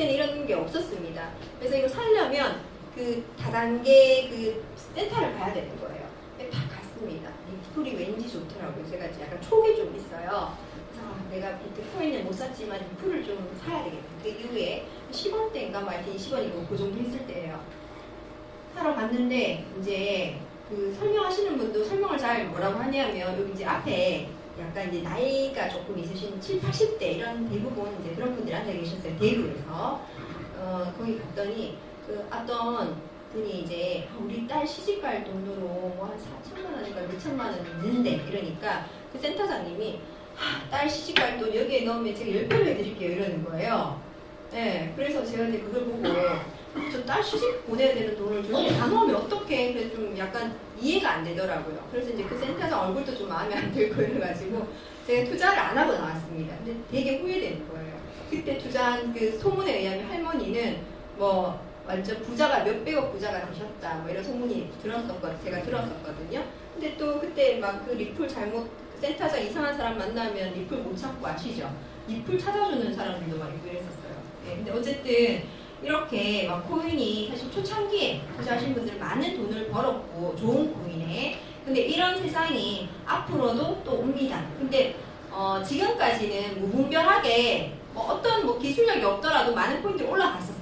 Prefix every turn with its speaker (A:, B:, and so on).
A: 그때는 이런 게 없었습니다. 그래서 이거 살려면 그 다단계 그 센터를 가야 되는 거예요. 근데 다 갔습니다. 리플이 왠지 좋더라고요. 제가 약간 촉이 좀 있어요. 그래서 아, 내가 비트코인을 못 샀지만 리플을 좀 사야 되겠다. 그 이후에 10원대인가 막 이렇게 20원이고 그 정도 했을 때예요. 사러 갔는데 이제 그 설명하시는 분도 설명을 잘 뭐라고 하냐면 여기 이제 앞에 약간 이제 나이가 조금 있으신 7, 80대 이런 대부분 이제 그런 분들이 앉아 계셨어요. 대구에서. 어, 거기 갔더니 그 어떤 분이 이제 아, 우리 딸 시집갈 돈으로 뭐 한 4천만 원인가 몇 천만 원 있는데 이러니까 그 센터장님이 아, 딸 시집갈 돈 여기에 넣으면 제가 10배로 해드릴게요 이러는 거예요. 네, 그래서 제가 이제 그걸 보고 저딸 시집 보내야 되는 돈을 저렇게 다 넣으면 어떡해 그래서 좀 약간 이해가 안 되더라고요. 그래서 이제 그 센터장 얼굴도 좀 마음에 안 들고 이래가지고 제가 투자를 안 하고 나왔습니다. 근데 되게 후회되는 거예요. 그때 투자한 그 소문에 의하면 할머니는 뭐 완전 부자가 몇백억 부자가 되셨다 뭐 이런 소문이 들었었거든요. 제가 들었었거든요. 근데 또 그때 막 그 리플 잘못 센터장 이상한 사람 만나면 리플 못 찾고 아시죠? 리플 찾아주는 사람들도 막 있고 이랬었어요. 예, 근데 어쨌든 이렇게 막 코인이 사실 초창기에 투자하신 분들 많은 돈을 벌었고 좋은 코인에 근데 이런 세상이 앞으로도 또 옵니다. 근데 어, 지금까지는 무분별하게 뭐 어떤 뭐 기술력이 없더라도 많은 포인트가 올라갔었어요.